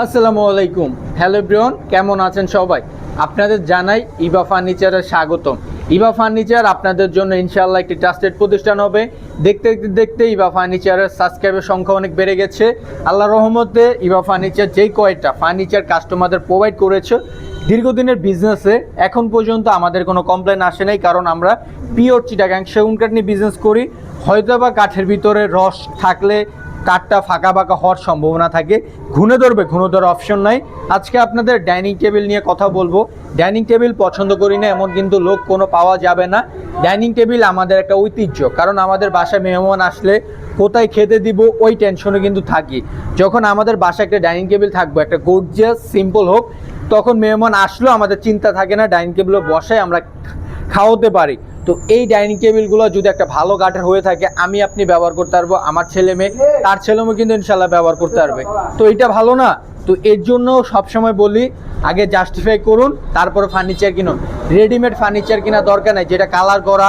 আসসালামু আলাইকুম। Hello Brian কেমন আছেন সবাই? আপনাদের জানাই ইবা ফার্নিচারের স্বাগতম। ইবা ফার্নিচার আপনাদের জন্য ইনশাআল্লাহ একটি ট্রাস্টেড প্রতিষ্ঠান হবে। দেখতে দেখতে দেখতে ইবা ফার্নিচারের সাবস্ক্রাইবের সংখ্যা অনেক বেড়ে গেছে। আল্লাহ রহমতে ইবা ফার্নিচার যেই কয়টা ফার্নিচার কাস্টমারদের প্রোভাইড করেছে, দীর্ঘদিনের বিজনেসে এখন পর্যন্ত আমাদের কোনো কমপ্লেন আসে নাই, কারণ আমরা পিওর চিটাগাং সেগুন কাঠ নিয়ে বিজনেস করি। হয়তো বা কাঠের ভিতরে রস থাকলে কাঠটা ফাঁকা ফাঁকা হওয়ার সম্ভাবনা থাকে। ঘুনে ধরবে ঘুনে ধরার অপশন নাই। আজকে আপনাদের ডাইনিং টেবিল নিয়ে কথা বলব। ডাইনিং টেবিল পছন্দ করি না, এমন কিন্তু লোক কোনো পাওয়া যাবে না। ডাইনিং টেবিল আমাদের একটা ঐতিহ্য, কারণ আমাদের বাসায় মেহমান আসলে কোথায় খেতে দিব, ওই টেনশনে কিন্তু থাকি। যখন আমাদের বাসায় একটা ডাইনিং টেবিল থাকবে, একটা গর্জিয়াস সিম্পল হোক, তখন মেহমান আসলেও আমাদের চিন্তা থাকে না ডাইনিং টেবিলে বসায় আমরা খাওয়াতে পারি। তো এই ডাইনিং টেবিলগুলো যদি একটা ভালো কাঠের হয়ে থাকে, আমি আপনি ব্যবহার করতে পারব, আমার ছেলে মেয়ে, তার ছেলে মেয়ে কিন্তু ইনশাল্লাহ ব্যবহার করতে পারবে। তো এটা ভালো না? তো এর জন্য সবসময় বলি, আগে জাস্টিফাই করুন, তারপরে ফার্নিচার কিনুন। রেডিমেড ফার্নিচার কিনা দরকার নাই, যেটা কালার করা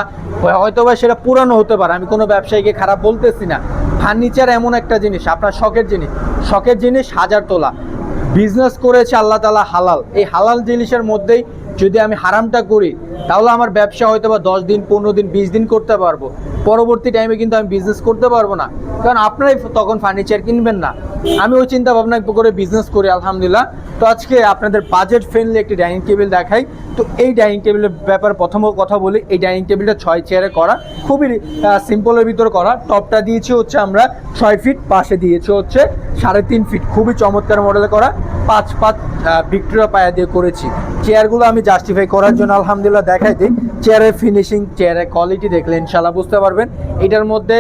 হয়তো বা সেটা পুরানো হতে পারে, আমি কোনো ব্যবসায়ীকে খারাপ বলতেছি না। ফার্নিচার এমন একটা জিনিস, আপনার শখের জিনিস। শখের জিনিস হাজার তোলা। বিজনেস করেছে আল্লাহ তালা হালাল। এই হালাল জিনিসের মধ্যেই যদি আমি হারামটা করি তাহলে আমার ব্যবসা হয়তো বা দশ দিন, পনেরো দিন, বিশ দিন করতে পারব। পরবর্তী টাইমে কিন্তু আমি বিজনেস করতে পারব না। কারণ আপনারাই তখন ফার্নিচার কিনবেন না। আমি ওই চিন্তা ভাবনা করে বিজনেস করি, আলহামদুলিল্লাহ। তো আজকে আপনাদের বাজেট ফ্রেন্ডলি একটি ডাইনিং টেবিল দেখাই। তো এই ডাইনিং টেবিলের ব্যাপারে প্রথম কথা বলি, এই ডাইনিং টেবিলটা ছয় চেয়ারে করা। খুবই সিম্পলের ভিতর করা। টপটা দিয়েছি হচ্ছে আমরা ছয় ফিট পাশে দিয়েছি হচ্ছে সাড়ে তিন ফিট খুবই চমৎকার মডেলে করা। পাঁচ পাঁচ ভিক্টোরিয়া পায়া দিয়ে করেছি। চেয়ারগুলো আমি জাস্টিফাই করার জন্য, আলহামদুলিল্লাহ দেখাই দিই। চেয়ারের ফিনিশিং চেয়ারের কোয়ালিটি দেখলে ইনশাল্লাহ বুঝতে পারবেন। এটার মধ্যে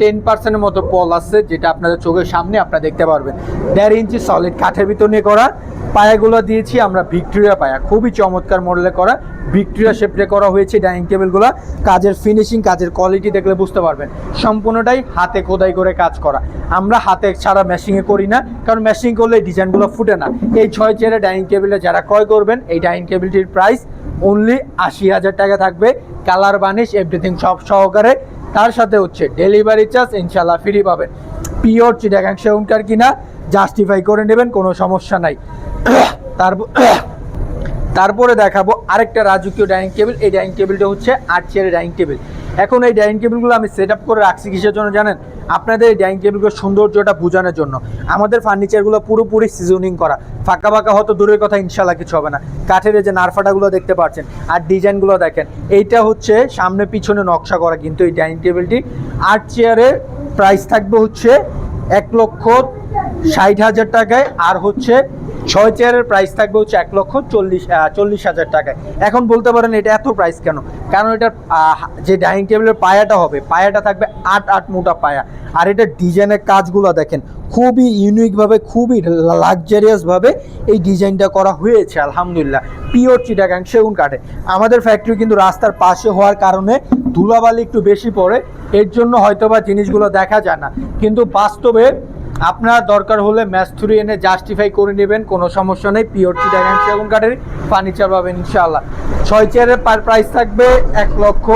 টেন পার্সেন্টের মতো পল আছে, যেটা আপনাদের চোখের সামনে আপনারা দেখতে পারবেন। দেড় ইঞ্চি সলিড কাঠের ভিতর নিয়ে করা। পায়াগুলো দিয়েছি আমরা ভিক্টোরিয়া পায়া। খুবই চমৎকার মডেলে করা। ভিক্টোরিয়া শেপে করা হয়েছে ডাইনিং টেবিলগুলো কাজের ফিনিশিং কাজের কোয়ালিটি দেখলে বুঝতে পারবেন। সম্পূর্ণটাই হাতে খোদাই করে কাজ করা। আমরা হাতে ছাড়া মেশিংয়ে করি না, কারণ মেশিং করলে ডিজাইনগুলো ফুটে না। এই ছয় চেয়ারে ডাইনিং টেবিলে যারা ক্রয় করবেন, এই ডাইনিং টেবিলটির প্রাইস অনলি আশি হাজার টাকা থাকবে কালার বানিশ এভরিথিং সব সহকারে। তার সাথে হচ্ছে ডেলিভারি চার্জ ইনশাল্লাহ ফ্রি পাবেন। পিওর চিটাগাং সেউনকার কিনা জাস্টিফাই করে নেবেন, কোনো সমস্যা নাই। তারপর তারপরে দেখাবো আরেকটা রাজকীয় ডাইনিং টেবিল এই ডাইনিং টেবিলটা হচ্ছে আট ডাইনিং টেবিল এখন এই ডাইনিং টেবিলগুলো আমি সেট আপ করে রাখছি কিসের জন্য জানেন? আপনাদের এই ডাইনিং টেবিলগুলোর সৌন্দর্যটা বোঝানোর জন্য। আমাদের ফার্নিচারগুলো পুরোপুরি সিজনিং করা। ফাঁকা ফাঁকা হয়তো দূরের কথা ইনশাল্লাহ কিছু হবে না। কাঠের যে নারফাটাগুলো দেখতে পাচ্ছেন আর ডিজাইনগুলো দেখেন, এইটা হচ্ছে সামনে পিছনে নকশা করা কিন্তু এই ডাইনিং টেবিলটি আট চেয়ারের প্রাইস থাকবে হচ্ছে এক লক্ষ ষাট হাজার টাকায় আর হচ্ছে ছয় চেয়ারের প্রাইস থাকবে হচ্ছে এক লক্ষ চল্লিশ চল্লিশ হাজার টাকায়। এখন বলতে পারেন এটা এত প্রাইস কেন? কারণ আহ, যে ডাইনিং টেবিলের পায়াটা হবে পায়াটা থাকবে আট আট মোটা পায়া। আর এটা ডিজাইনের কাজগুলো দেখেন খুবই ইউনিকভাবে খুবই লাক্সারিয়াসভাবে এই ডিজাইনটা করা হয়েছে আলহামদুলিল্লাহ। পিওর চিটাগাং সেগুন কাঠে। আমাদের ফ্যাক্টরি কিন্তু রাস্তার পাশে হওয়ার কারণে ধুলাবালি একটু বেশি পড়ে এর জন্য হয়তোবা জিনিসগুলো দেখা যায় না। কিন্তু বাস্তবে আপনার দরকার হলে ম্যাথুরি এনে জাস্টিফাই করে নেবেন, কোনো সমস্যা নেই। পিওর চিটাগাং সেগুন কাঠের ফার্নিচার পাবেন, ইনশাআল্লাহ। ছয় চেয়ারের পার প্রাইস থাকবে এক লক্ষ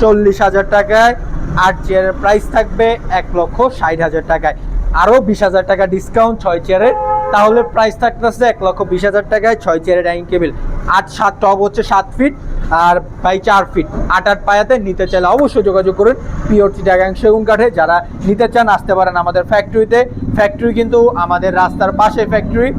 চল্লিশ হাজার টাকায়। আট চেয়ারের প্রাইস থাকবে এক লক্ষ ষাট হাজার টাকায়। আরও বিশ হাজার টাকা ডিসকাউন্ট ছয় চেয়ারের তাহলে প্রাইস থাকতেছে এক লক্ষ বিশ হাজার টাকায় ছয় চেয়ারের ডাইনিং টেবিল আট, সাত টপ হচ্ছে সাত ফিট আর বাই চার ফিট আট আট পায়াতে নিতে চাইলে অবশ্যই যোগাযোগ করুন পিওর চিটাগাং সেগুন কাঠে। যারা নিতে চান, আসতে পারেন আমাদের ফ্যাক্টরিতে ফ্যাক্টরি কিন্তু আমাদের রাস্তার পাশে ফ্যাক্টরি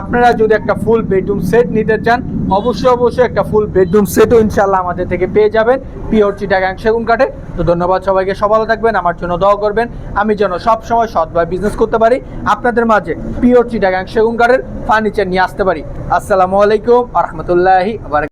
আপনারা যদি একটা ফুল বেডরুম সেট নিতে চান, অবশ্যই অবশ্যই একটা ফুল বেডরুম সেটও ইনশাল্লাহ আমাদের থেকে পেয়ে যাবেন পিওর চিটাগাং সেগুন কাঠে। তো ধন্যবাদ সবাইকে সব ভালো থাকবেন, আমার জন্য দোয়া করবেন। আমি যেন সব সময় সৎভাবে বিজনেস করতে পারি, আপনাদের মাঝে পিওর চিটাগাং সেগুন কাঠের ফার্নিচার নিয়ে আসতে পারি। আসসালামু আলাইকুম, আ রহমতুল্লাহি, আবার